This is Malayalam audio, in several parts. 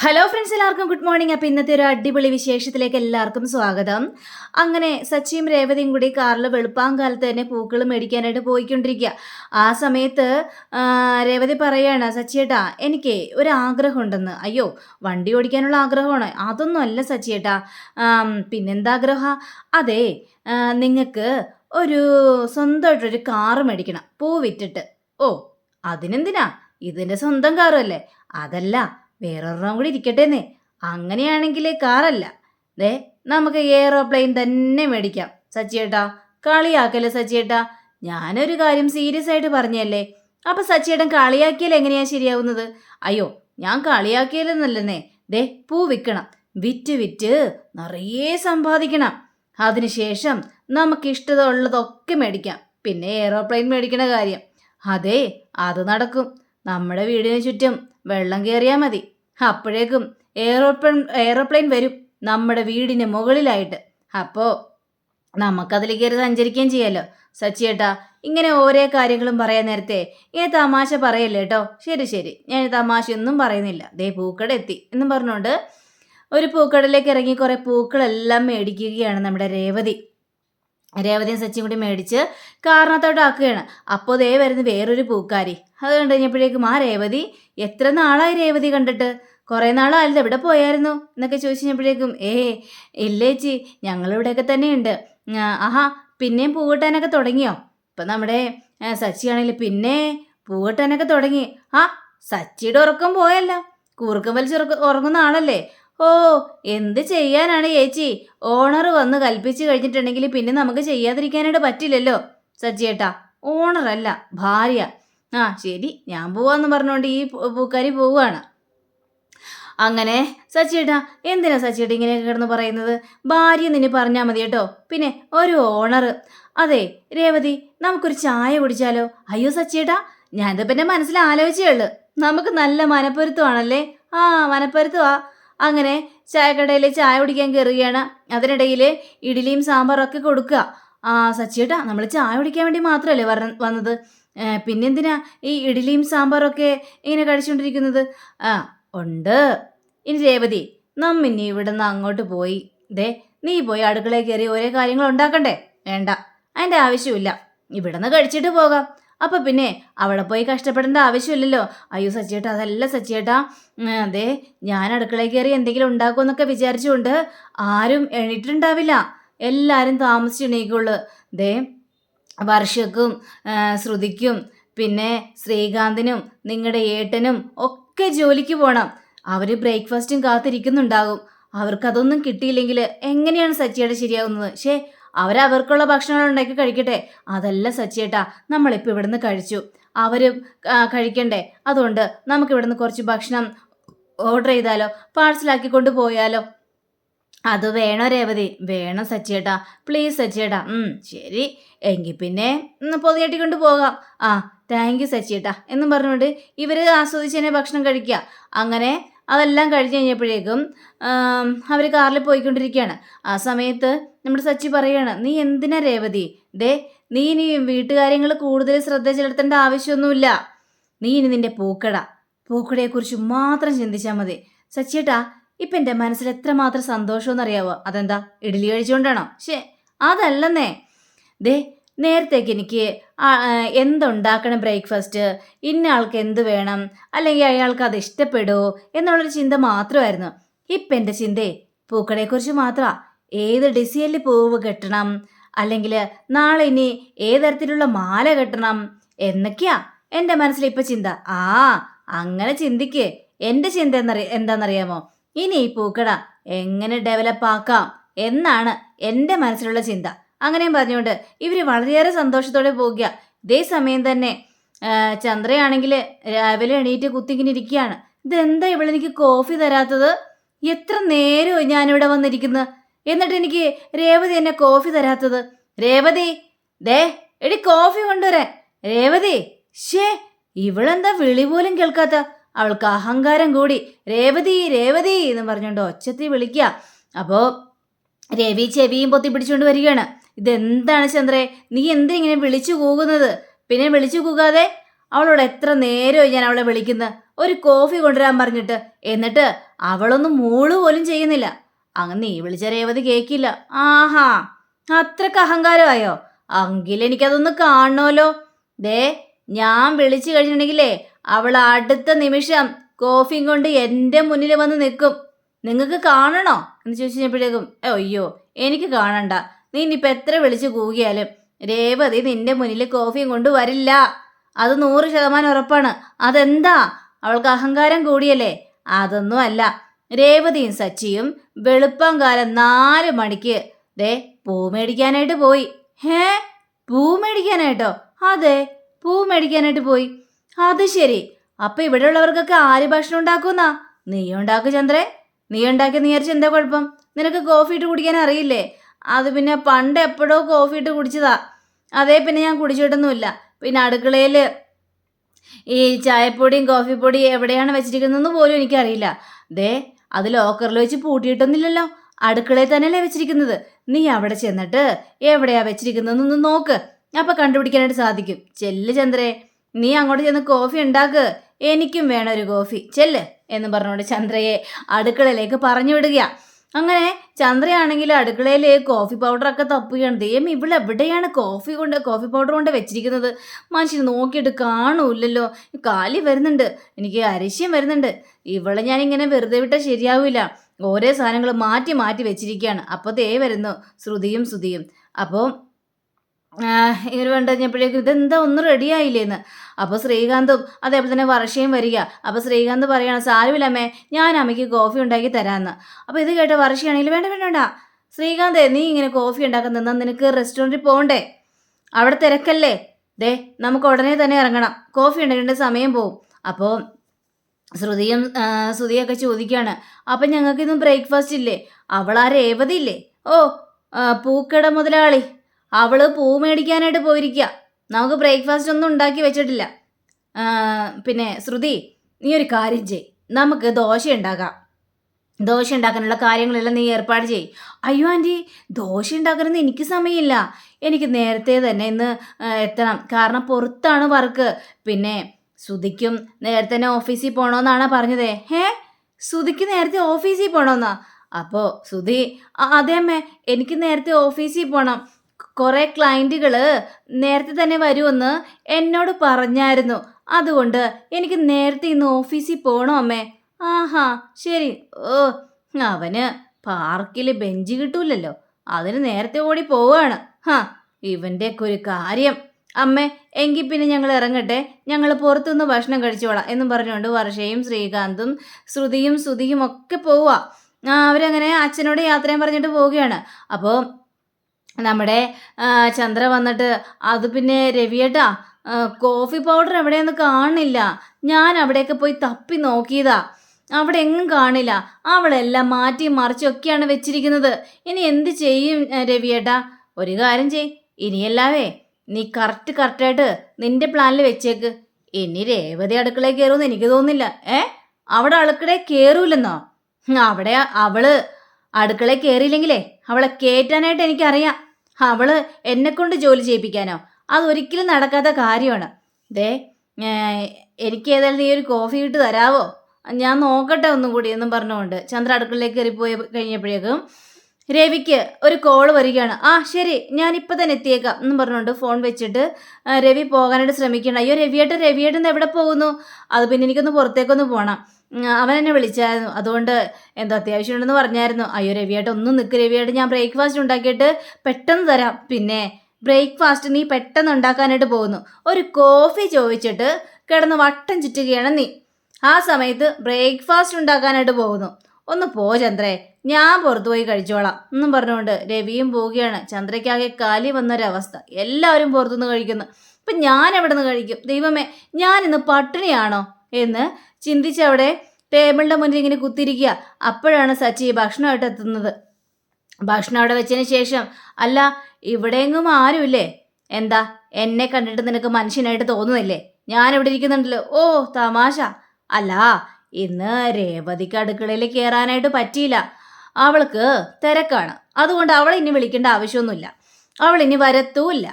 ഹലോ ഫ്രണ്ട്സ് എല്ലാവർക്കും ഗുഡ് മോർണിംഗ് അപ്പോൾ ഇന്നത്തെ ഒരു അടിപൊളി വിശേഷത്തിലേക്ക് എല്ലാവർക്കും സ്വാഗതം. അങ്ങനെ സച്ചിയും രേവതിയും കൂടി കാറിൽ വെളുപ്പാങ്കാലത്ത് തന്നെ പൂക്കൾ മേടിക്കാനായിട്ട് പോയിക്കൊണ്ടിരിക്കുക ആ സമയത്ത് രേവതി പറയാണ് സച്ചിയേട്ടാ എനിക്ക് ഒരു ആഗ്രഹം ഉണ്ടെന്ന് അയ്യോ വണ്ടി ഓടിക്കാനുള്ള ആഗ്രഹമാണ്. അതൊന്നും അല്ല സച്ചിയേട്ടാ പിന്നെന്താഗ്രഹ അതെ നിങ്ങൾക്ക് ഒരു സ്വന്തമായിട്ടൊരു കാറ് മേടിക്കണം. പൂ വിറ്റിട്ട്. ഓ അതിനെന്തിനാ? ഇതിന്റെ സ്വന്തം കാറല്ലേ അതല്ല വേറൊരെണ്ണം കൂടി ഇരിക്കട്ടേന്നേ. അങ്ങനെയാണെങ്കിൽ കാറല്ല. ദേ നമുക്ക് എയറോപ്ലെയിൻ തന്നെ മേടിക്കാം. സച്ചിയേട്ടാ കളിയാക്കല്ലേ സച്ചിയേട്ടാ? ഞാനൊരു കാര്യം സീരിയസ് ആയിട്ട് പറഞ്ഞല്ലേ? അപ്പൊ സച്ചിയേട്ടൻ കളിയാക്കിയാൽ എങ്ങനെയാ ശരിയാവുന്നത്? അയ്യോ ഞാൻ കളിയാക്കിയാലെന്നല്ലെന്നേ. ദേ പൂ വിൽക്കണം. വിറ്റ് വിറ്റ് നിറയെ സമ്പാദിക്കണം. അതിനുശേഷം നമുക്ക് ഇഷ്ടമുള്ളതൊക്കെ മേടിക്കാം. പിന്നെ എയറോപ്ലെയിൻ മേടിക്കണ കാര്യം. അതെ അത് നടക്കും. നമ്മുടെ വീടിന് ചുറ്റും വെള്ളം കയറിയാൽ മതി. അപ്പോഴേക്കും എയറോപ്ലെയിൻ എയറോപ്ലെയിൻ വരും നമ്മുടെ വീടിന് മുകളിലായിട്ട്. അപ്പോൾ നമുക്കതിലേക്ക് കയറി സഞ്ചരിക്കുകയും ചെയ്യാമല്ലോ സച്ചിയേട്ടാ ഇങ്ങനെ ഓരോ കാര്യങ്ങളും പറയാൻ നേരത്തെ ഇങ്ങനെ തമാശ പറയല്ലേ കേട്ടോ ശരി ശരി. ഞാൻ തമാശയൊന്നും പറയുന്നില്ല. ദേ പൂക്കട എത്തി എന്നും പറഞ്ഞുകൊണ്ട് ഒരു പൂക്കടയിലേക്ക് ഇറങ്ങി കുറേ പൂക്കളെല്ലാം മേടിക്കുകയാണ് നമ്മുടെ രേവതി. രേവതിയും സച്ചിയും കൂടി മേടിച്ച് കാരണത്തോട്ട് ആക്കുകയാണ്. അപ്പോൾ ദേ വരുന്ന വേറൊരു പൂക്കാരി. അത് കഴിഞ്ഞപ്പോഴേക്കും ആ രേവതി എത്ര നാളായി രേവതി കണ്ടിട്ട്? കുറേ നാളായാലും എവിടെ പോയായിരുന്നു? എന്നൊക്കെ ചോദിച്ചു കഴിഞ്ഞപ്പോഴേക്കും ഏ ഇല്ലേച്ചി ഞങ്ങളിവിടെയൊക്കെ തന്നെയുണ്ട്. ആഹാ പിന്നെയും പൂവിട്ടാനൊക്കെ തുടങ്ങിയോ? ഇപ്പം നമ്മുടെ സച്ചിയാണെങ്കിൽ പിന്നെ പൂവിട്ടാനൊക്കെ തുടങ്ങി. ആ സച്ചിയുടെ ഉറക്കം പോയല്ലോ. കൂർക്കം വലിച്ചുറക്ക ഉറങ്ങുന്ന ആളല്ലേ. ഓ എന്ത് ചെയ്യാനാണ് ചേച്ചി? ഓണർ വന്ന് കൽപ്പിച്ചു കഴിഞ്ഞിട്ടുണ്ടെങ്കിൽ പിന്നെ നമുക്ക് ചെയ്യാതിരിക്കാനായിട്ട് പറ്റില്ലല്ലോ. സജ്ജിയേട്ടാ ഓണറല്ല ഭാര്യ. ആ ശരി ഞാൻ പോവാന്ന് പറഞ്ഞുകൊണ്ട് ഈ പൂക്കാരി പോവുകയാണ് അങ്ങനെ സച്ചിയേട്ടാ എന്തിനാ സച്ചിയേട്ട ഇങ്ങനെയൊക്കെ കിടന്ന് പറയുന്നത്? ഭാര്യ നിന്നെ പറഞ്ഞാൽ മതി കേട്ടോ. പിന്നെ ഒരു ഓണർ അതെ രേവതി നമുക്കൊരു ചായ കുടിച്ചാലോ? അയ്യോ സച്ചിയേട്ടാ ഞാനിത് പിന്നെ മനസ്സിൽ ആലോചിച്ചേ ഉള്ളു. നമുക്ക് നല്ല മനപ്പൊരുത്തമാണല്ലേ? ആ മനപ്പൊരുത്തമാ. അങ്ങനെ ചായക്കടയിൽ ചായ കുടിക്കാൻ കയറുകയാണ് അതിനിടയിൽ ഇഡ്ഡലിയും സാമ്പാറും ഒക്കെ കൊടുക്കുക. ആ സച്ചിയേട്ടാ നമ്മൾ ചായ കുടിക്കാൻ വേണ്ടി മാത്രമല്ലേ വര വന്നത്? പിന്നെന്തിനാ ഈ ഇഡ്ഡലിയും സാമ്പാറും ഒക്കെ ഇങ്ങനെ കഴിച്ചുകൊണ്ടിരിക്കുന്നത് ആ ഉണ്ട്. ഇനി രേവതി നമ്മിനി ഇവിടെ നിന്ന് അങ്ങോട്ട് പോയി. ദേ നീ പോയി അടുക്കളയിൽ കയറി ഓരോ കാര്യങ്ങൾ ഉണ്ടാക്കണ്ടേ? വേണ്ട അതിന്റെ ആവശ്യമില്ല. ഇവിടെ നിന്ന് കഴിച്ചിട്ട് പോകാം. അപ്പം പിന്നെ അവിടെ പോയി കഷ്ടപ്പെടേണ്ട ആവശ്യമില്ലല്ലോ. അയ്യോ സച്ചിയേട്ടാ അതല്ല സച്ചിയേട്ടാ. അതെ ഞാൻ അടുക്കളയിൽ കയറി എന്തെങ്കിലും ഉണ്ടാക്കുമെന്നൊക്കെ വിചാരിച്ചുകൊണ്ട് ആരും എണീറ്റിട്ടുണ്ടാവില്ല. എല്ലാവരും താമസിച്ച് എണീക്കുള്ളൂ. ദേ വർഷക്കും ശ്രുതിക്കും പിന്നെ ശ്രീകാന്തിനും നിങ്ങളുടെ ഏട്ടനും ഒക്കെ ജോലിക്ക് പോകണം അവർ ബ്രേക്ക്ഫാസ്റ്റും കാത്തിരിക്കുന്നുണ്ടാകും. അവർക്കതൊന്നും കിട്ടിയില്ലെങ്കിൽ എങ്ങനെയാണ് സച്ചിയുടെ ശരിയാകുന്നത് ഷേ അവരവർക്കുള്ള ഭക്ഷണങ്ങൾ ഉണ്ടാക്കി കഴിക്കട്ടെ. അതല്ല സച്ചിയേട്ടാ നമ്മളിപ്പോൾ ഇവിടുന്ന് കഴിച്ചു. അവർ കഴിക്കണ്ടേ? അതുകൊണ്ട് നമുക്ക് ഇവിടുന്ന് കുറച്ച് ഭക്ഷണം ഓർഡർ ചെയ്താലോ? പാഴ്സലാക്കി കൊണ്ട് പോയാലോ? അത് വേണോ രേവതി? വേണം സച്ചിയേട്ടാ. പ്ലീസ് സച്ചിയേട്ടാ. ശരി. എങ്കിൽ പിന്നെ പൊതിയാട്ടി കൊണ്ട് പോകാം. ആ താങ്ക് യു സച്ചിയേട്ടാ. എന്നും പറഞ്ഞുകൊണ്ട് ഇവർ ആസ്വദിച്ച് തന്നെ ഭക്ഷണം കഴിക്കുക അങ്ങനെ അതെല്ലാം കഴിഞ്ഞ് കഴിഞ്ഞപ്പോഴേക്കും അവർ കാറിൽ പോയിക്കൊണ്ടിരിക്കുകയാണ്. ആ സമയത്ത് നമ്മുടെ സച്ചി പറയുകയാണ് നീ എന്തിനാ രേവതി? ദേ നീ ഇനി വീട്ടുകാര്യങ്ങൾ കൂടുതൽ ശ്രദ്ധ ചെലുത്തേണ്ട ആവശ്യമൊന്നുമില്ല. നീ ഇനി നിന്റെ പൂക്കട. പൂക്കടയെക്കുറിച്ച് മാത്രം ചിന്തിച്ചാൽ മതി. സച്ചിയേട്ടാ ഇപ്പം എന്റെ മനസ്സിൽ എത്രമാത്രം സന്തോഷമെന്നറിയാവോ? അതെന്താ ഇഡ്ഡലി കഴിച്ചുകൊണ്ടാണോ? ശേ അതല്ലെന്നേ. ദേ നേരത്തേക്ക് എനിക്ക് എന്തുണ്ടാക്കണം ബ്രേക്ക്ഫാസ്റ്റ്? ഇന്ന ആൾക്ക് എന്ത് വേണം? അല്ലെങ്കിൽ അയാൾക്ക് അത് ഇഷ്ടപ്പെടുമോ എന്നുള്ളൊരു ചിന്ത മാത്രമായിരുന്നു. ഇപ്പം എന്റെ ചിന്തേ പൂക്കളെക്കുറിച്ച് മാത്രമാണ് ഏത് ഡിസൈനിൽ പൂവ് കെട്ടണം? അല്ലെങ്കിൽ നാളെ ഇനി ഏത് തരത്തിലുള്ള മാല കെട്ടണം? എന്നൊക്കെയാ എന്റെ മനസ്സിൽ ഇപ്പം ചിന്ത. ആ അങ്ങനെ ചിന്തിക്ക്. എന്റെ ചിന്ത എന്നറി എന്താണെന്നറിയാമോ ഇനി ഈ പൂക്കട എങ്ങനെ ഡെവലപ്പ് ആക്കാം എന്നാണ് എന്റെ മനസ്സിലുള്ള ചിന്ത. അങ്ങനെയും പറഞ്ഞുകൊണ്ട് ഇവർ വളരെയേറെ സന്തോഷത്തോടെ പോകുക ഇതേ സമയം തന്നെ ചന്ദ്രയാണെങ്കിൽ രാവിലെ എണീറ്റ് കുത്തിങ്ങനെ ഇരിക്കുകയാണ്. ഇതെന്താ ഇവളെനിക്ക് കോഫി തരാത്തത്? എത്ര നേരമായി ഞാനിവിടെ വന്നിരിക്കുന്നത് എന്നിട്ട് എനിക്ക് രേവതി എന്നെ കോഫി തരാത്തത്? രേവതി ദേ എടി കോഫി കൊണ്ടുവരാൻ. രേവതി ഷേ ഇവളെന്താ വിളി പോലും കേൾക്കാത്ത? അവൾക്ക് അഹങ്കാരം കൂടി. രേവതി രേവതി എന്ന് പറഞ്ഞുകൊണ്ട് ഒച്ചത്തി വിളിക്കുക. അപ്പോൾ രവി ചെവിയും പൊത്തി പിടിച്ചുകൊണ്ട് വരികയാണ്. ഇതെന്താണ് ചന്ദ്രേ? നീ എന്തിങ്ങനെ വിളിച്ചു കൂകുന്നത്? പിന്നെ വിളിച്ചു കൂകാതെ അവളോട് എത്ര നേരമായി ഞാൻ അവളെ വിളിക്കുന്നത് ഒരു കോഫി കൊണ്ടുവരാൻ പറഞ്ഞിട്ട്. എന്നിട്ട് അവളൊന്നും മൂൾ പോലും ചെയ്യുന്നില്ല. അങ്ങ് നീ വിളിച്ച രേവതി കേക്കില്ല. ആഹാ അത്രയ്ക്ക് അഹങ്കാരമായോ? അങ്കിൽ എനിക്കതൊന്ന് കാണണമല്ലോ ദേ ഞാൻ വിളിച്ചു കഴിഞ്ഞിട്ടുണ്ടെങ്കിലേ അവൾ അടുത്ത നിമിഷം കോഫിയും കൊണ്ട് എന്റെ മുന്നിൽ വന്ന് നിൽക്കും. നിങ്ങൾക്ക് കാണണോ? എന്ന് ചോദിച്ചു കഴിഞ്ഞപ്പോഴേക്കും അയ്യോ എനിക്ക് കാണണ്ട. നീ ഇനിയിപ്പോൾ എത്ര വിളിച്ച് കൂകിയാലും രേവതി നിന്റെ മുന്നിൽ കോഫിയും കൊണ്ട് വരില്ല. അത് നൂറ് ശതമാനം ഉറപ്പാണ്. അതെന്താ? അവൾക്ക് അഹങ്കാരം കൂടിയല്ലേ? അതൊന്നും അല്ല. രേവതിയും സച്ചിയും വെളുപ്പം വെളുപ്പാങ്കാലം നാല് മണിക്ക് ദേ പൂ മേടിക്കാനായിട്ട് പോയി. ഹേ? പൂ മേടിക്കാനായിട്ടോ? അതെ പൂ മേടിക്കാനായിട്ട് പോയി. അത് ശരി. അപ്പൊ ഇവിടെയുള്ളവർക്കൊക്കെ ആര് ഭക്ഷണം ഉണ്ടാക്കുന്നാ? നീ ഉണ്ടാക്കു ചന്ദ്രേ. നീ ഉണ്ടാക്കി നീ വിചാരിച്ച എന്താ കുഴപ്പം? നിനക്ക് കോഫി ഇട്ട് കുടിക്കാൻ അറിയില്ലേ? അത് പിന്നെ പണ്ട് എപ്പോഴോ കോഫി ഇട്ട് കുടിച്ചതാ. അതേ പിന്നെ ഞാൻ കുടിച്ചിട്ടൊന്നുമില്ല. പിന്നെ അടുക്കളയിൽ ഈ ചായപ്പൊടിയും കോഫിപ്പൊടിയും എവിടെയാണ് വെച്ചിരിക്കുന്നതെന്ന് പോലും എനിക്കറിയില്ല. ദേ അത് ലോക്കറിൽ വെച്ച് പൂട്ടിയിട്ടൊന്നുമില്ലല്ലോ. അടുക്കളയിൽ തന്നെയല്ലേ വെച്ചിരിക്കുന്നത്. നീ അവിടെ ചെന്നിട്ട് എവിടെയാ വെച്ചിരിക്കുന്നതെന്നൊന്ന് നോക്ക്. അപ്പം കണ്ടുപിടിക്കാനായിട്ട് സാധിക്കും. ചെല്ല് ചന്ദ്രേ നീ അങ്ങോട്ട് ചെന്ന് കോഫി ഉണ്ടാക്ക്. എനിക്കും വേണം ഒരു കോഫി ചെല്ല് എന്ന് പറഞ്ഞുകൊണ്ട് ചന്ദ്രയെ അടുക്കളയിലേക്ക് പറഞ്ഞു വിടുക അങ്ങനെ ചന്ദ്രയാണെങ്കിൽ അടുക്കളയിൽ കോഫി പൗഡറൊക്കെ തപ്പുകയാണ്. ദൈവം ഇവിടെ എവിടെയാണ് കോഫി കൊണ്ട് കോഫി പൗഡർ കൊണ്ട് വെച്ചിരിക്കുന്നത്? മനുഷ്യൻ നോക്കിയിട്ട് കാണൂല്ലല്ലോ. കാലി വരുന്നുണ്ട്. എനിക്ക് അരിശ്യം വരുന്നുണ്ട്. ഇവളെ ഞാൻ ഇങ്ങനെ വെറുതെ വിട്ടാൽ ശരിയാവില്ല ഓരോ സാധനങ്ങൾ മാറ്റി മാറ്റി വെച്ചിരിക്കുകയാണ്. അപ്പോൾ ദേ വരുന്നു. ശ്രുതിയും ശ്രുതിയും. അപ്പോൾ ഇങ്ങനെ വേണ്ട കഴിഞ്ഞപ്പോഴേക്കും ഇതെന്താ ഒന്നും റെഡിയായില്ലേന്ന് അപ്പോൾ ശ്രീകാന്തും അതേപോലെ തന്നെ വർഷയും വരിക. അപ്പോൾ ശ്രീകാന്ത് പറയാണ് സാരമില്ലമ്മേ ഞാൻ അമ്മയ്ക്ക് കോഫി ഉണ്ടാക്കി തരാമെന്ന് അപ്പോൾ ഇത് കേട്ട വർഷയാണെങ്കിൽ വേണ്ട വേണ്ട വേണ്ട. ശ്രീകാന്തേ നീ ഇങ്ങനെ കോഫി ഉണ്ടാക്കാൻ നിന്നാൽ നിനക്ക് റെസ്റ്റോറന്റിൽ പോകണ്ടേ അവിടെ തിരക്കല്ലേ? ദേ നമുക്ക് ഉടനെ തന്നെ ഇറങ്ങണം. കോഫി ഉണ്ടാക്കേണ്ട സമയം പോവും. അപ്പോൾ ശ്രുതിയും ശ്രുതിയൊക്കെ ചോദിക്കുകയാണ് അപ്പം ഞങ്ങൾക്ക് ഇന്ന് ബ്രേക്ക്ഫാസ്റ്റ് ഇല്ലേ? അവൾ ആ രേവതി ഇല്ലേ? ഓ പൂക്കട മുതലാളി. അവൾ പൂ മേടിക്കാനായിട്ട് പോയിരിക്കുക നമുക്ക് ബ്രേക്ക്ഫാസ്റ്റ് ഒന്നും ഉണ്ടാക്കി വെച്ചിട്ടില്ല. പിന്നെ ശ്രുതി നീ ഒരു കാര്യം ചെയ്. നമുക്ക് ദോശ ഉണ്ടാക്കാം. ദോശ ഉണ്ടാക്കാനുള്ള കാര്യങ്ങളെല്ലാം നീ ഏർപ്പാട് ചെയ്. അയ്യോ ആന്റി ദോശ ഉണ്ടാക്കാനൊന്നും എനിക്ക് സമയമില്ല. എനിക്ക് നേരത്തെ തന്നെ ഇന്ന് എത്തണം. കാരണം പുറത്താണ് വർക്ക്. പിന്നെ സുധിക്കും നേരത്തെ തന്നെ ഓഫീസിൽ പോകണമെന്നാണ് പറഞ്ഞത്. ഹേ സുധിക്ക് നേരത്തെ ഓഫീസിൽ പോകണമെന്നാ അപ്പോൾ അതേ അതെ അമ്മേ എനിക്ക് നേരത്തെ ഓഫീസിൽ പോകണം കുറേ ക്ലയന്റുകൾ നേരത്തെ തന്നെ വരുമെന്ന് എന്നോട് പറഞ്ഞായിരുന്നു. അതുകൊണ്ട് എനിക്ക് നേരത്തെ ഇന്ന് ഓഫീസിൽ പോകണോ അമ്മേ? ആഹാ ശരി. ഓ അവന് പാർക്കിൽ ബെഞ്ച് കിട്ടൂലല്ലോ. അതിന് നേരത്തെ ഓടി പോവാണ്. ഹാ ഇവന്റെയൊക്കെ ഒരു കാര്യം. അമ്മേ എങ്കിൽ പിന്നെ ഞങ്ങൾ ഇറങ്ങട്ടെ. ഞങ്ങൾ പുറത്തുനിന്ന് ഭക്ഷണം കഴിച്ചോളാം എന്നും പറഞ്ഞുകൊണ്ട് വർഷയും ശ്രീകാന്തും ശ്രുതിയും ശ്രുതിയും ഒക്കെ പോവുക അവരങ്ങനെ അച്ഛനോട് യാത്രയും പറഞ്ഞിട്ട് പോവുകയാണ്. അപ്പോൾ നമ്മുടെ ചന്ദ്ര വന്നിട്ട് അത് പിന്നെ രവിയേട്ടാ കോഫി പൗഡർ എവിടെയെന്ന് കാണില്ല. ഞാൻ അവിടെയൊക്കെ പോയി തപ്പി നോക്കിയതാ. അവിടെ എങ്ങും കാണില്ല. അവളെല്ലാം മാറ്റി മറിച്ചൊക്കെയാണ് വെച്ചിരിക്കുന്നത്. ഇനി എന്ത് ചെയ്യും രവിയേട്ടാ ഒരു കാര്യം ചെയ് ഇനിയല്ലാവേ നീ കറക്റ്റ് കറക്റ്റായിട്ട് നിന്റെ പ്ലാനിൽ വെച്ചേക്ക്. ഇനി രേവതി അടുക്കളയിൽ കയറുമെന്ന് എനിക്ക് തോന്നുന്നില്ല. ഏ? അവിടെ അടുക്കളയിൽ കയറൂലെന്നോ അവിടെ അവൾ അടുക്കളയിൽ കയറിയില്ലെങ്കിലേ അവളെ കയറ്റാനായിട്ട് എനിക്കറിയാം. അവൾ എന്നെ കൊണ്ട് ജോലി ചെയ്യിപ്പിക്കാനോ? അതൊരിക്കലും നടക്കാത്ത കാര്യമാണ്. ദേ എനിക്ക് ഏതായാലും നീ ഒരു കോഫി ഇട്ട് തരാവോ? ഞാൻ നോക്കട്ടെ ഒന്നും കൂടി എന്നും പറഞ്ഞുകൊണ്ട് ചന്ദ്ര അടുക്കളയിലേക്ക് കയറിപ്പോയി കഴിഞ്ഞപ്പോഴേക്കും രവിക്ക് ഒരു കോൾ വരികയാണ്. ആ ശരി ഞാൻ ഇപ്പം തന്നെ എത്തിയേക്കാം എന്ന് പറഞ്ഞുകൊണ്ട് ഫോൺ വെച്ചിട്ട് രവി പോകാനായിട്ട് ശ്രമിക്കണം അയ്യോ രവിയേട്ടൻ രവിയേട്ടൻ എവിടെ പോകുന്നു? അത് പിന്നെ എനിക്കൊന്ന് പുറത്തേക്കൊന്ന് പോകണം അവൻ എന്നെ വിളിച്ചായിരുന്നു. അതുകൊണ്ട് എന്തോ അത്യാവശ്യം ഉണ്ടെന്ന് പറഞ്ഞായിരുന്നു. അയ്യോ രവിയേട്ടൻ ഒന്നും നിൽക്ക് രവിയേട്ടൻ ഞാൻ ബ്രേക്ക്ഫാസ്റ്റ് ഉണ്ടാക്കിയിട്ട് പെട്ടെന്ന് തരാം. പിന്നെ ബ്രേക്ക്ഫാസ്റ്റ് നീ പെട്ടെന്ന് ഉണ്ടാക്കാനായിട്ട് പോകുന്നു. ഒരു കോഫി ചോദിച്ചിട്ട് കിടന്ന് വട്ടം ചുറ്റുകയാണ് നീ. ആ സമയത്ത് ബ്രേക്ക്ഫാസ്റ്റ് ഉണ്ടാക്കാനായിട്ട് പോകുന്നു. ഒന്ന് പോ ചന്ദ്രേ. ഞാൻ പുറത്തു പോയി കഴിച്ചോളാം എന്നും പറഞ്ഞുകൊണ്ട് രവിയും പോവുകയാണ്. ചന്ദ്രയ്ക്കാകെ കാലി വന്നൊരവസ്ഥ. എല്ലാവരും പുറത്തുനിന്ന് കഴിക്കുന്നു. ഇപ്പം ഞാൻ എവിടെ നിന്ന് കഴിക്കും? ദൈവമേ ഞാൻ ഇന്ന് പട്ടിണിയാണോ? എന്ന് ചിന്തിച്ചവിടെ ടേബിളിന്റെ മുന്നിൽ ഇങ്ങനെ കുത്തിരിക്കുക അപ്പോഴാണ് സച്ചി ഭക്ഷണമായിട്ട് എത്തുന്നത്. ഭക്ഷണം അവിടെ വെച്ചതിന് ശേഷം അല്ല ഇവിടെയെങ്ങും ആരുമില്ലേ? എന്താ എന്നെ കണ്ടിട്ട് നിനക്ക് മനുഷ്യനായിട്ട് തോന്നുന്നില്ലേ? ഞാൻ ഇവിടെ ഇരിക്കുന്നുണ്ടല്ലോ. ഓ തമാശ. അല്ല ഇന്ന് രേവതിക്ക് അടുക്കളയിൽ കയറാനായിട്ട് പറ്റിയില്ല. അവൾക്ക് തിരക്കാണ്. അതുകൊണ്ട് അവൾ ഇനി വിളിക്കേണ്ട ആവശ്യമൊന്നുമില്ല. അവൾ ഇനി വരത്തൂല്ല.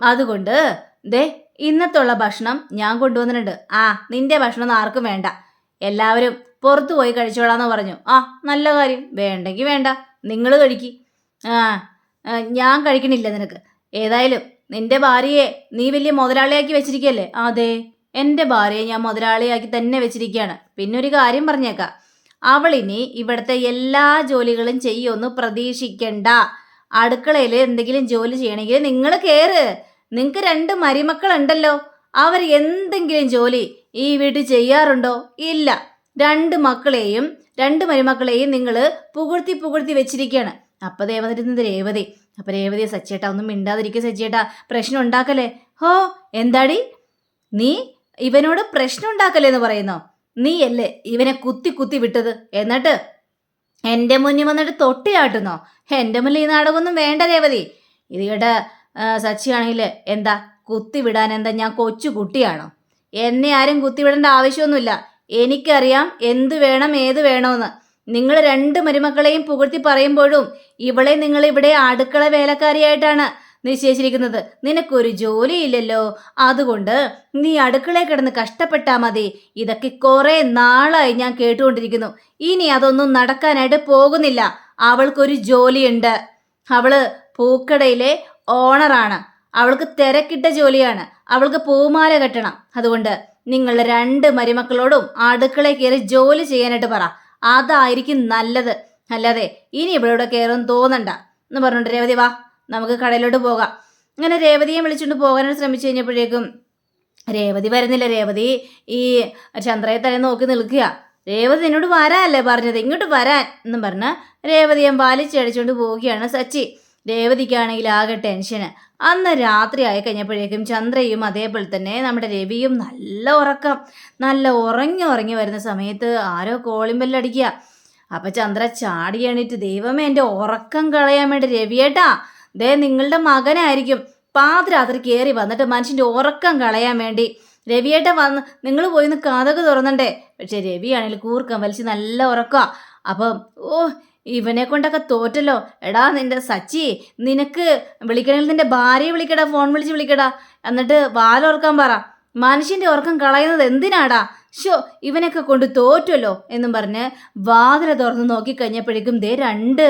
അതുകൊണ്ട് ദേ ഇന്നത്തുള്ള ഭക്ഷണം ഞാൻ കൊണ്ടുവന്നിട്ടുണ്ട്. ആ നിന്റെ ഭക്ഷണം ആർക്കും വേണ്ട. എല്ലാവരും പുറത്തു പോയി കഴിച്ചോളാന്ന് പറഞ്ഞു. ആ നല്ല കാര്യം. വേണ്ടെങ്കിൽ വേണ്ട. നിങ്ങൾ കഴിക്കി. ആ ആ, ഞാൻ കഴിക്കണില്ല നിനക്ക്. ഏതായാലും നിന്റെ ഭാര്യയെ നീ വലിയ മുതലാളിയാക്കി വെച്ചിരിക്കല്ലേ? അതെ എന്റെ ഭാര്യയെ ഞാൻ മുതലാളിയാക്കി തന്നെ വെച്ചിരിക്കുകയാണ് പിന്നെ ഒരു കാര്യം പറഞ്ഞേക്കാം. അവളിനി ഇവിടുത്തെ എല്ലാ ജോലികളും ചെയ്യുമെന്ന് പ്രതീക്ഷിക്കണ്ട. അടുക്കളയിൽ എന്തെങ്കിലും ജോലി ചെയ്യണമെങ്കിൽ നിങ്ങൾ കയറ് നിങ്ങൾക്ക് രണ്ട് മരുമക്കളുണ്ടല്ലോ. അവർ എന്തെങ്കിലും ജോലി ഈ വീട്ടിൽ ചെയ്യാറുണ്ടോ? ഇല്ല. രണ്ട് മക്കളെയും രണ്ട് മരുമക്കളെയും നിങ്ങൾ പുകഴ്ത്തി പുകഴ്ത്തി വെച്ചിരിക്കുകയാണ്. അപ്പോൾ ദേവതിരുന്നത് രേവതി. അപ്പോൾ രേവതി സച്ചേട്ടാ ഒന്നും മിണ്ടാതിരിക്കുക സച്ചേട്ടാ. പ്രശ്നം ഉണ്ടാക്കല്ലേ? ഹോ എന്താടി? നീ ഇവനോട് പ്രശ്നം ഉണ്ടാക്കല്ലേ എന്ന് പറയുന്നോ? നീ അല്ലേ ഇവനെ കുത്തി കുത്തി വിട്ടത്? എന്നിട്ട്? എന്റെ മുന്നിൽ വന്നിട്ട് തൊട്ടിയാട്ടുന്നോ? എന്റെ മുന്നിൽ ഈ നാടകമൊന്നും വേണ്ട ദേവതി ഇത് കേട്ട സച്ചിയാണെങ്കിൽ എന്താ? കുത്തി വിടാൻ എന്താ ഞാൻ കൊച്ചു കുട്ടിയാണോ? എന്നെ ആരും കുത്തിവിടേണ്ട ആവശ്യമൊന്നുമില്ല. എനിക്കറിയാം എന്ത് വേണം ഏത് വേണമെന്ന് നിങ്ങൾ രണ്ട് മരുമക്കളെയും പുകഴ്ത്തി പറയുമ്പോഴും ഇവളെ നിങ്ങൾ ഇവിടെ അടുക്കള വേലക്കാരിയായിട്ടാണ് നിശ്ചയിച്ചിരിക്കുന്നത്. നിനക്കൊരു ജോലിയില്ലല്ലോ. അതുകൊണ്ട് നീ അടുക്കളയിൽ കിടന്ന് കഷ്ടപ്പെട്ടാൽ മതി. ഇതൊക്കെ കുറെ നാളായി ഞാൻ കേട്ടുകൊണ്ടിരിക്കുന്നു. ഇനി അതൊന്നും നടക്കാനായിട്ട് പോകുന്നില്ല. അവൾക്കൊരു ജോലിയുണ്ട്. അവൾ പൂക്കടയിലെ ഓണറാണ്. അവൾക്ക് തിരക്കിട്ട ജോലിയാണ്. അവൾക്ക് പൂമാല കെട്ടണം. അതുകൊണ്ട് നിങ്ങൾ രണ്ട് മരുമക്കളോടും അടുക്കളയിൽ കയറി ജോലി ചെയ്യാനായിട്ട് പറ. അതായിരിക്കും നല്ലത്. അല്ലാതെ ഇനി ഇവളോട് കയറും തോന്നണ്ട. എന്ന് പറഞ്ഞോണ്ട് രേവതി വാ. നമുക്ക് കടയിലോട്ട് പോകാം. അങ്ങനെ രേവതിയെ വിളിച്ചുകൊണ്ട് പോകാനായിട്ട് ശ്രമിച്ചു കഴിഞ്ഞപ്പോഴേക്കും രേവതി വരുന്നില്ല. രേവതി ഈ ചന്ദ്രയെ തന്നെ നോക്കി നിൽക്കുക. രേവതി എന്നോട് വരാനല്ലേ പറഞ്ഞത്? ഇങ്ങോട്ട് വരാൻ എന്നും പറഞ്ഞ് രേവതിയെ വാലിച്ചടിച്ചുകൊണ്ട് പോവുകയാണ് സച്ചി. രേവതിക്കാണെങ്കിൽ ആകെ ടെൻഷന്. അന്ന് രാത്രി ആയി കഴിഞ്ഞപ്പോഴേക്കും ചന്ദ്രയും അതേപോലെ തന്നെ നമ്മുടെ രവിയും നല്ല ഉറക്കം. നല്ല ഉറങ്ങി ഉറങ്ങി വരുന്ന സമയത്ത് ആരോ കോളിമ്പല്ലടിക്കുക അപ്പം ചന്ദ്ര ചാടി എണീറ്റ് ദൈവമേ എന്റെ ഉറക്കം കളയാൻ വേണ്ടി രവിയേട്ടാ ദേ നിങ്ങളുടെ മകനായിരിക്കും. പാതിരാത്രി കയറി വന്നിട്ട് മനുഷ്യന്റെ ഉറക്കം കളയാൻ വേണ്ടി. രവിയേട്ട വന്ന് നിങ്ങൾ പോയി ഒന്ന് കഥക് തുറന്നണ്ടേ? പക്ഷെ രവിയാണെങ്കിൽ കൂർക്കം വലിച്ച് നല്ല ഉറക്കുക അപ്പം ഓ ഇവനെ കൊണ്ടൊക്കെ തോറ്റല്ലോ. എടാ നിന്റെ സച്ചി നിനക്ക് വിളിക്കണമെങ്കിൽ നിന്റെ ഭാര്യയെ വിളിക്കടാ ഫോൺ വിളിച്ച് വിളിക്കടാ. എന്നിട്ട് വാലോർക്കാൻ പറ. മനുഷ്യന്റെ ഉറക്കം കളയുന്നത് എന്തിനാടാ? ഷോ ഇവനൊക്കെ കൊണ്ട് തോറ്റുമല്ലോ എന്നും പറഞ്ഞ് വാതില തുറന്ന് നോക്കിക്കഴിഞ്ഞപ്പോഴേക്കും ദേ രണ്ട്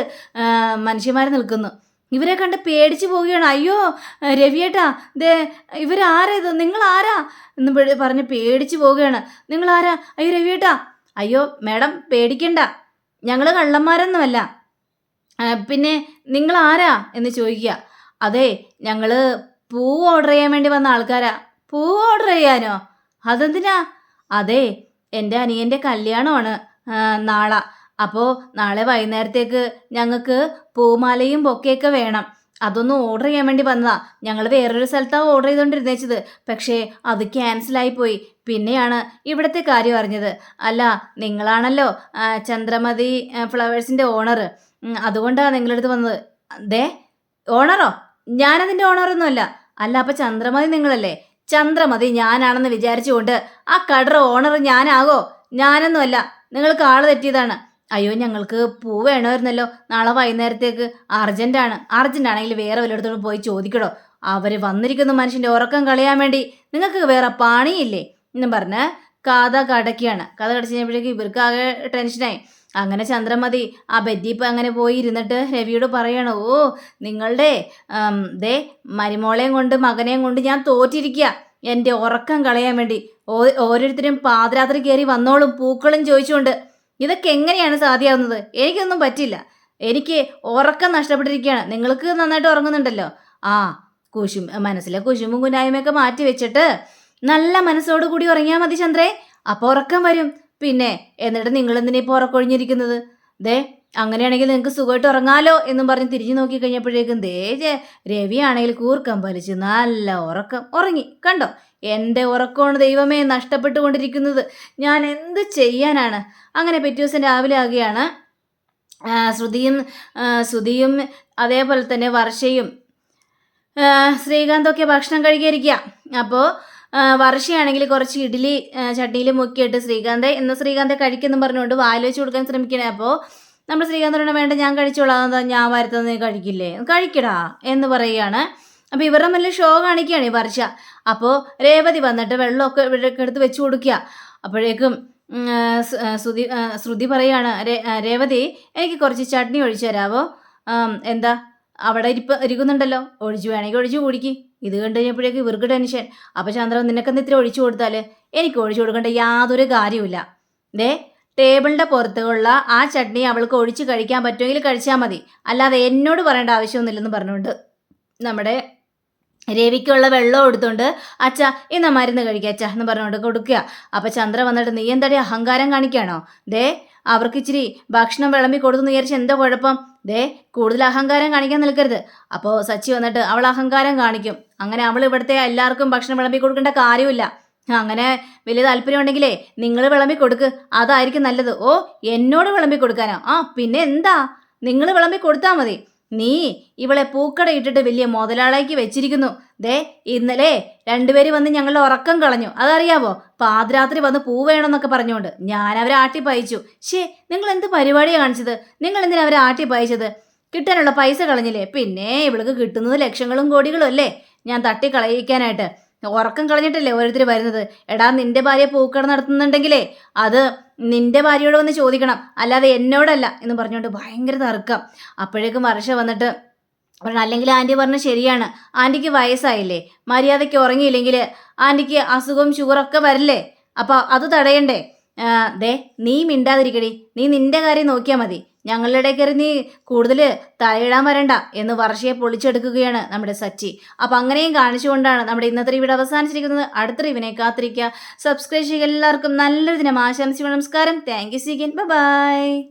മനുഷ്യന്മാർ നിൽക്കുന്നു. ഇവരെ കണ്ട് പേടിച്ചു പോവുകയാണ്. അയ്യോ രവിയേട്ടാ ദേ ഇവരാരാ ഇത്? നിങ്ങൾ ആരാ എന്ന് പറഞ്ഞ് പേടിച്ചു പോവുകയാണ്. നിങ്ങളാരാ? അയ്യോ രവിയേട്ടാ അയ്യോ മാഡം പേടിക്കണ്ട. ഞങ്ങൾ കള്ളന്മാരൊന്നുമല്ല. പിന്നെ നിങ്ങളാരാ? എന്ന് ചോദിക്കുക. അതെ ഞങ്ങൾ പൂ ഓർഡർ ചെയ്യാൻ വേണ്ടി വന്ന ആൾക്കാരാ. പൂ ഓർഡർ ചെയ്യാനോ? അതെന്തിനാ? അതെ എന്റെ അനിയന്റെ കല്യാണമാണ് നാളെ. അപ്പോൾ നാളെ വൈകുന്നേരത്തേക്ക് ഞങ്ങൾക്ക് പൂമാലയും ബൊക്കെയൊക്കെ വേണം. അതൊന്ന് ഓർഡർ ചെയ്യാൻ വേണ്ടി വന്നതാ. ഞങ്ങൾ വേറൊരു സ്ഥലത്താണ് ഓർഡർ ചെയ്തുകൊണ്ടിരുന്നേച്ചത് പക്ഷേ അത് ക്യാൻസലായി പോയി. പിന്നെയാണ് ഇവിടുത്തെ കാര്യം അറിഞ്ഞത്. അല്ല നിങ്ങളാണല്ലോ ചന്ദ്രമതി ഫ്ലവേഴ്സിന്റെ ഓണർ അതുകൊണ്ടാണ് നിങ്ങളടുത്ത് വന്നത്. ദേ ഓണറോ ഞാനതിന്റെ ഓണറൊന്നുമല്ല അല്ല അപ്പം ചന്ദ്രമതി നിങ്ങളല്ലേ? ചന്ദ്രമതി ഞാനാണെന്ന് വിചാരിച്ചുകൊണ്ട് ആ കടറ ഓണർ ഞാനാകോ? ഞാനൊന്നുമല്ല. നിങ്ങൾക്ക് ആൾ തെറ്റിയതാണ്. അയ്യോ ഞങ്ങൾക്ക് പൂ വേണമായിരുന്നല്ലോ. നാളെ വൈകുന്നേരത്തേക്ക് അർജന്റാണ് അർജന്റ് ആണെങ്കിൽ വേറെ വല്ലയിടത്തോട് പോയി ചോദിക്കടോ. അവർ വന്നിരിക്കുന്ന മനുഷ്യന്റെ ഉറക്കം കളയാൻ വേണ്ടി നിങ്ങൾക്ക് വേറെ പണിയില്ലേ? എന്നും പറഞ്ഞ് കഥ കടക്കുകയാണ്. കഥ കടച്ചു കഴിഞ്ഞപ്പോഴേക്കും ഇവർക്ക് ആകെ ടെൻഷനായി അങ്ങനെ ചന്ദ്രമതി ആ ബെഡിപ്പ് അങ്ങനെ പോയി ഇരുന്നിട്ട് രവിയോട് പറയണം ഓ നിങ്ങളുടെ ദേ മരുമോളെയും കൊണ്ട് മകനെയും കൊണ്ട് ഞാൻ തോറ്റിരിക്കുക എന്റെ ഉറക്കം കളയാൻ വേണ്ടി. ഓരോരുത്തരും പാതിരാത്രി കയറി വന്നോളും പൂക്കളും ചോദിച്ചുകൊണ്ട്. ഇതൊക്കെ എങ്ങനെയാണ് സാധ്യമാവുന്നത്? എനിക്കൊന്നും പറ്റില്ല എനിക്ക് ഉറക്കം നഷ്ടപ്പെട്ടിരിക്കുകയാണ്. നിങ്ങൾക്ക് നന്നായിട്ട് ഉറങ്ങുന്നുണ്ടല്ലോ. ആ കുശും മനസ്സിലെ കുശുമ്പും കുനായ്മയൊക്കെ മാറ്റി വെച്ചിട്ട് നല്ല മനസ്സോടു കൂടി ഉറങ്ങിയാൽ മതി ചന്ദ്രേ. അപ്പോൾ ഉറക്കം വരും. പിന്നെ എന്നിട്ട് നിങ്ങൾ എന്തിനാ ഇപ്പോൾ ഉറക്കൊഴിഞ്ഞിരിക്കുന്നത്? ദേ അങ്ങനെയാണെങ്കിൽ നിങ്ങൾക്ക് സുഖമായിട്ട് ഉറങ്ങാലോ എന്നും പറഞ്ഞ് തിരിഞ്ഞു നോക്കി കഴിഞ്ഞപ്പോഴേക്കും ദേ രവി രവിയാണെങ്കിൽ കൂർക്കം വലിച്ച് നല്ല ഉറക്കം ഉറങ്ങി. കണ്ടോ? എന്റെ ഉറക്കമാണ് ദൈവമേ നഷ്ടപ്പെട്ടുകൊണ്ടിരിക്കുന്നത്. ഞാൻ എന്ത് ചെയ്യാനാണ്? അങ്ങനെ പിറ്റേ ദിവസം രാവിലെ ആകുകയാണ്. ശ്രുതിയും ശ്രുതിയും അതേപോലെ തന്നെ വർഷയും ശ്രീകാന്തൊക്കെ ഭക്ഷണം കഴിക്കാതിരിക്കുക അപ്പോൾ വർഷയാണെങ്കിൽ കുറച്ച് ഇഡ്ഡലി ചട്ടിയിൽ മുക്കിയിട്ട് ശ്രീകാന്തെ ഇന്ന് ശ്രീകാന്തെ കഴിക്കുന്നു പറഞ്ഞുകൊണ്ട് വായിൽ വെച്ച് കൊടുക്കാൻ ശ്രമിക്കണേ. അപ്പോൾ നമ്മൾ ശ്രീകാന്ത് പറയണ വേണ്ട ഞാൻ കഴിച്ചോളാം. ഞാൻ വരുത്തുന്നത് കഴിക്കില്ലേ? കഴിക്കടാ എന്ന് പറയുകയാണ്. അപ്പോൾ ഇവരുടെ നല്ല ഷോ കാണിക്കുകയാണ് ഈ വർഷ. അപ്പോൾ രേവതി വന്നിട്ട് വെള്ളമൊക്കെ ഇവിടെയൊക്കെ എടുത്ത് വെച്ച് കൊടുക്കുക. അപ്പോഴേക്കും ശ്രുതി ശ്രുതി പറയാണ് രേവതി എനിക്ക് കുറച്ച് ചട്നി ഒഴിച്ചു തരാവോ? എന്താ അവിടെ ഇരിപ്പ് ഇരിക്കുന്നുണ്ടല്ലോ. ഒഴിച്ചു വേണമെങ്കിൽ ഒഴിച്ചു കുടിക്ക്. ഇത് കണ്ടു കഴിഞ്ഞപ്പോഴേക്ക് ഇവർക്ക് ടെൻഷൻ അപ്പോൾ ചന്ദ്രൻ നിനക്കെന്ത് ഇത്ര ഒഴിച്ചു കൊടുത്താൽ എനിക്ക് ഒഴിച്ചു കൊടുക്കേണ്ട യാതൊരു കാര്യമില്ല ദേ ടേബിളിന്റെ പുറത്തുള്ള ആ ചട്നി അവൾക്ക് ഒഴിച്ച് കഴിക്കാൻ പറ്റുമെങ്കിൽ കഴിച്ചാൽ മതി. അല്ലാതെ എന്നോട് പറയേണ്ട ആവശ്യമൊന്നുമില്ലെന്ന് പറഞ്ഞുകൊണ്ട് നമ്മുടെ രവിക്കുള്ള വെള്ളം എടുത്തുകൊണ്ട് അച്ഛ ഇന്ന മരുന്ന് കഴിക്കുക അച്ഛ എന്ന് പറഞ്ഞുകൊണ്ട് കൊടുക്കുക. അപ്പോൾ ചന്ദ്ര വന്നിട്ട് നീ എന്താടി അഹങ്കാരം കാണിക്കുകയാണോ ദേ അവർക്ക് ഇച്ചിരി ഭക്ഷണം വിളമ്പി കൊടുത്തു വിചാരിച്ച് എന്താ കുഴപ്പം? ദേ കൂടുതൽ അഹങ്കാരം കാണിക്കാൻ നിൽക്കരുത്. അപ്പോൾ സച്ചി വന്നിട്ട് അവൾ അഹങ്കാരം കാണിക്കും. അങ്ങനെ അവൾ ഇവിടുത്തെ എല്ലാവർക്കും ഭക്ഷണം വിളമ്പി കൊടുക്കേണ്ട കാര്യമില്ല. അങ്ങനെ വലിയ താല്പര്യം ഉണ്ടെങ്കിലേ നിങ്ങൾ വിളമ്പി കൊടുക്ക്. അതായിരിക്കും നല്ലത്. ഓ എന്നോട് വിളമ്പി കൊടുക്കാനോ? ആ പിന്നെ എന്താ? നിങ്ങൾ വിളമ്പി കൊടുത്താൽ മതി. നീ ഇവളെ പൂക്കട ഇട്ടിട്ട് വലിയ മുതലാളിക്ക് വെച്ചിരിക്കുന്നു. ദേ ഇന്നലെ രണ്ടുപേര് വന്ന് ഞങ്ങളുടെ ഉറക്കം കളഞ്ഞു. അതറിയാവോ? പാതിരാത്രി വന്ന് പൂ വേണമെന്നൊക്കെ പറഞ്ഞുകൊണ്ട് ഞാൻ അവരെ ആട്ടി പയച്ചു. ഷേ നിങ്ങൾ എന്ത് പരിപാടിയാണ് കാണിച്ചത്? നിങ്ങൾ എന്തിനാ അവരെ ആട്ടി പയച്ചത്? കിട്ടാനുള്ള പൈസ കളഞ്ഞില്ലേ? പിന്നെ ഇവൾക്ക് കിട്ടുന്നത് ലക്ഷങ്ങളും കോടികളും അല്ലേ? ഞാൻ തട്ടി കളയിക്കാനായിട്ട് ഉറക്കം കളഞ്ഞിട്ടല്ലേ ഓരോരുത്തർ വരുന്നത്? എടാ നിന്റെ ഭാര്യ പൂക്കട നടത്തുന്നുണ്ടെങ്കിലേ അത് നിന്റെ ഭാര്യയോട് വന്ന് ചോദിക്കണം. അല്ലാതെ എന്നോടല്ല എന്ന് പറഞ്ഞുകൊണ്ട് ഭയങ്കര തർക്കം. അപ്പോഴേക്കും വർഷ വന്നിട്ട് പറഞ്ഞു അല്ലെങ്കിൽ ആന്റി പറഞ്ഞു ശരിയാണ്. ആന്റിക്ക് വയസ്സായില്ലേ. മര്യാദയ്ക്ക് ഉറങ്ങിയില്ലെങ്കിൽ ആന്റിക്ക് അസുഖം ഷുഗറൊക്കെ വരില്ലേ. അപ്പോൾ അത് തടയണ്ടേ? ദേ നീ മിണ്ടാതിരിക്കടി. നീ നിന്റെ കാര്യം നോക്കിയാൽ മതി. ഞങ്ങളുടെ കയറി നീ കൂടുതൽ തലയിടാൻ വരണ്ട എന്ന് വർഷയെ പൊളിച്ചെടുക്കുകയാണ് നമ്മുടെ സച്ചി. അപ്പം അങ്ങനെയും കാണിച്ചുകൊണ്ടാണ് നമ്മുടെ ഇന്നത്തെ ഇവിടെ അവസാനിച്ചിരിക്കുന്നത്. അടുത്ത റിവിനെ കാത്തിരിക്കുക. സബ്സ്ക്രൈബ് ചെയ്യുക. എല്ലാവർക്കും നല്ലൊരു ദിനം. ആശംസിക്കുന്നു നമസ്കാരം. Thank you സീഗൻ by